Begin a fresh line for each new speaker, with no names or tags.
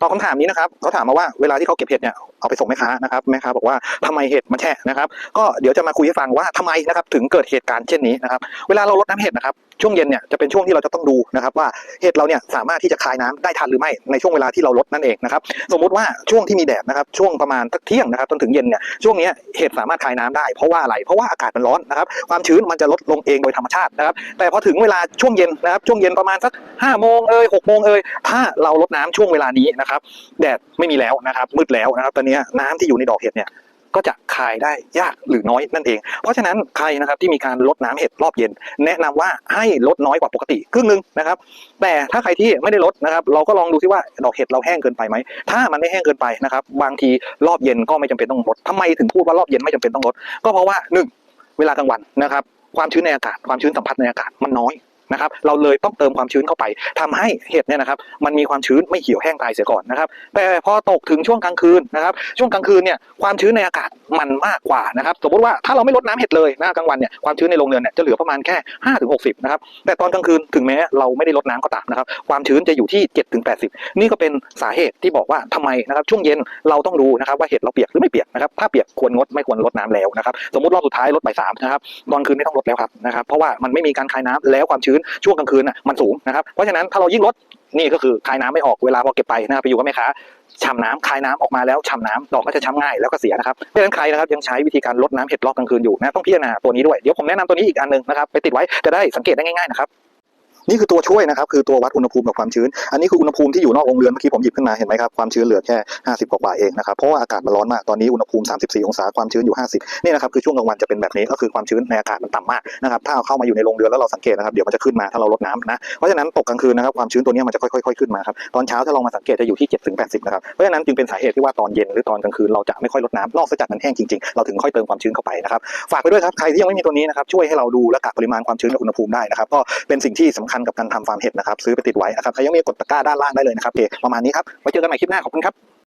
ตอบคำถามนี้นะครับเขาถามมาว่าเวลาที่เขาเก็บเห็ดเนี่ยเอาไปส่งแม่ค้านะครับแม่ค้าบอกว่าทำไมเห็ดมันแฉะนะครับ ก็เดี๋ยวจะมาคุยให้ฟังว่าทำไมนะครับถึงเกิดเหตุการณ์เช่นนี้นะครับ เวลาเราลดน้ำเห็ดนะครับ ช่วงเย็นเนี่ยจะเป็นช่วงที่เราจะต้องดูนะครับว่าเห็ดเราเนี่ยสามารถที่จะคายน้ำได้ทันหรือไม่ในช่วงเวลาที่เราลดนั่นเองนะครับสมมุติว่าช่วงที่มีแดดนะครับช่วงประมาณสักเที่ยงนะครับจนถึงเย็นเนี่ยช่วงนี้เห็ดสามารถคายน้ำได้เพราะว่าอะไรเพราะว่าอากาศมันร้อนนะครับความชื้นมันจะลดลงเองโดยธรรมชาตินะครับแต่พอถึงเวลาช่วงเย็นนะครับช่วงเย็นประมาณสัก5้าโมงเอ่ยหกโมงเอ่ยถ้าเราลดน้ำช่วงเวลานี้นะครับแดดไม่มีแล้วนะครับมืดแล้วนะครับตอนนี้น้ำที่อยู่ในดอกเห็ดเนี่ย ก็จะคายได้ยากหรือน้อยนั่นเอง เพราะฉะนั้นใครนะครับที่มีการลดน้ำเห็ดรอบเย็น แนะนำว่าให้ลดน้อยกว่าปกติครึ่งหนึงนะครับ แต่ถ้าใครที่ไม่ได้ลดนะครับ เราก็ลองดูซิว่าดอกเห็ดเราแห้งเกินไปไหม ถ้ามันไม่แห้งเกินไปนะครับ บางทีรอบเย็นก็ไม่จำเป็นต้องลดทำไมถึงพูดว่ารอบเย็นไม่จำเป็นต้องลด ก็เพราะว่าหนึ่งเวลากลางวันนะครับความชื้นในอากาศความชื้นสัมผัสในอากาศมันน้อย นะครับเราเลยต้องเติมความชื้นเข้าไปทำให้เห็ดเนี่ยนะครับมันมีความชื้นไม่เหี่ยวแห้งตายเสียก่อนนะครับแต่พอตกถึงช่วงกลางคืนนะครับช่วงกลางคืนเนี่ยความชื้นในอากาศมันมากกว่านะครับสมมติว่าถ้าเราไม่ลดน้ำเห็ดเลยนะกลางวันเนี่ยความชื้นในโรงเรือนเนี่ยจะเหลือประมาณแค่5ถึง60นะครับแต่ตอนกลางคืนถึงแม้เราไม่ได้ลดน้ำก็ตามนะครับความชื้นจะอยู่ที่7ถึง80นี่ก็เป็นสาเหตุที่บอกว่าทำไมนะครับช่วงเย็นเราต้องดูนะครับว่าเห็ดเราเปียกหรือไม่เปียกนะครับถ้าเปียกควรงดไม่ควรลดน้ำแล้วนะครับสมมติรอบสุดท้ายลดบ่ายสามนะครับตอนคืนไม่ต้องลดแล้วครับนะครับเพราะว่ามันไม่มีการคายน้ำแล้วความชื้นช่วงกลางคืนน่ะมันสูงนะครับเพราะฉะนั้นถ้าเรายิ่งลดนี่ก็คือคายน้ำไม่ออกเวลาพอเก็บไปนะครับไปอยู่กับแม่ค้าช้ำน้ำคายน้ำออกมาแล้วช้ำน้ำดอกก็จะช้ำง่ายแล้วก็เสียนะครับเพราะฉะนั้นใครนะครับยังใช้วิธีการลดน้ำเห็ดรอบกลางคืนอยู่นะต้องพิจารณาตัวนี้ด้วยเดี๋ยวผมแนะนำตัวนี้อีกอันหนึ่งนะครับไปติดไว้จะได้สังเกตได้ง่ายๆนะครับ นี่คือตัวช่วยนะครับ คือตัววัดอุณหภูมิกับความชื้น อันนี้คืออุณหภูมิที่อยู่นอกโรงเรือนเมื่อกี้ผมหยิบขึ้นมาเห็นไหมครับความชื้นเหลือแค่ 50 กว่าเองนะครับเพราะว่าอากาศมันร้อนมากตอนนี้อุณหภูมิ 34 องศาความชื้นอยู่ 50 นี่นะครับคือช่วงกลางวันจะเป็นแบบนี้ก็คือความชื้นในอากาศมันต่ำมากนะครับถ้าเอาเข้ามาอยู่ในโรงเรือนแล้วเราสังเกตนะครับเดี๋ยวมันจะขึ้นมาถ้าเราลดน้ำนะเพราะฉะนั้นตกกลางคืนนะครับความชื้นตัวนี้มันจะค่อยๆขึ้นมาครับตอนเช้าถ้าลองมาสังเกตจะอยู่ที่7ถึง80นะครับเพราะฉะนั้นจึงเป็นสาเหตุที่ว่าตอนเย็นหรือตอนกลางคืนเราจะไม่ค่อยลดน้ำนอกจากมันแห้งจริงๆเราถึงค่อยเติมความชื้นเข้าไปนะครับฝากไปด้วยครับใครที่ยังไม่มีตัวนี้นะครับช่วยให้เราดูและกะปริมาณความชื้นกับอุณหภูมิได้นะครับก็เป็นสิ่งที่สำคัญกับการทำฟาร์มเห็ดนะครับซื้อไปติดไว้นะครับใครยังมีกดตะกร้าด้านล่างได้เลยนะครับโอเคประมาณนี้ครับไว้เจอกันใหม่คลิปหน้าขอบคุณครับ